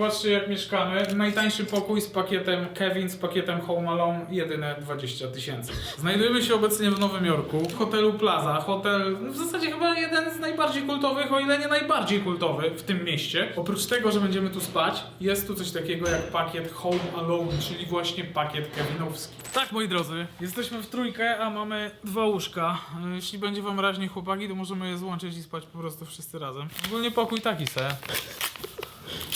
Zobaczcie jak mieszkamy. Najtańszy pokój z pakietem Kevin, z pakietem Home Alone, jedyne 20 tysięcy. Znajdujemy się obecnie w Nowym Jorku, w hotelu Plaza. Hotel w zasadzie chyba jeden z najbardziej kultowych, o ile nie najbardziej kultowy w tym mieście. Oprócz tego, że będziemy tu spać, jest tu coś takiego jak pakiet Home Alone, czyli właśnie pakiet kevinowski. Tak, moi drodzy, jesteśmy w trójkę, a mamy dwa łóżka. E, Jeśli będzie wam raźniej chłopaki, to możemy je złączyć i spać po prostu wszyscy razem. Ogólnie pokój taki se.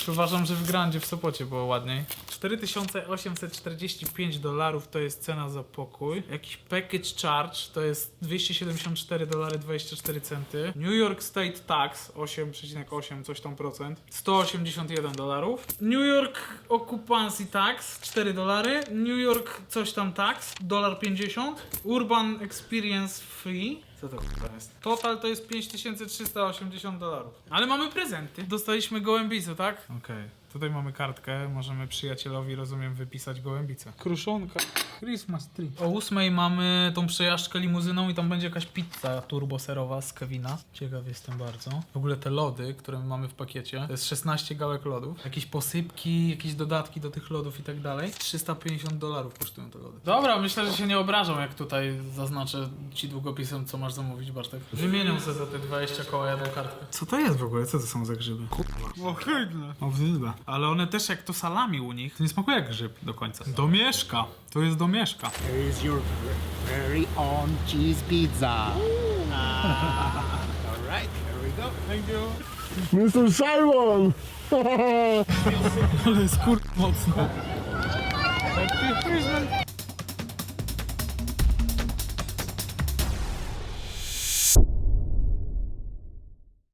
Uważam, że w Grandzie w Sopocie było ładniej. 4845 dolarów to jest cena za pokój. Jakiś package charge to jest 274 dolary 24 centy. New York State Tax 8,8 coś tam procent 181 dolarów. New York Occupancy Tax 4 dolary. New York coś tam tax dolar 50. Urban Experience Free co to jest? Total to jest 5380 dolarów. Ale mamy prezenty. Dostaliśmy gołębicę, tak? Okej. Tutaj mamy kartkę, możemy przyjacielowi, rozumiem, wypisać gołębicę. Kruszonka. Christmas tree. O ósmej mamy tą przejażdżkę limuzyną i tam będzie jakaś pizza turboserowa z Kevina. Ciekaw jestem bardzo. W ogóle te lody, które my mamy w pakiecie, to jest 16 gałek lodów. Jakieś posypki, jakieś dodatki do tych lodów i tak dalej. 350 dolarów kosztują te lody. Dobra, myślę, że się nie obrażą, jak tutaj zaznaczę ci długopisem, co masz zamówić, Bartek. Wymienią sobie za te 20 koła jadą kartkę. Co to jest w ogóle? Co to są za grzyby? Kurwa. Ohydne. Ohydne. Ale one też jak to salami u nich, to nie smakuje jak grzyb do końca. Domieszka. To jest domieszka. Here is your very own cheese pizza. Ah, all right, here we go. Thank you. Mr. Simon! Ale jest kur... mocno.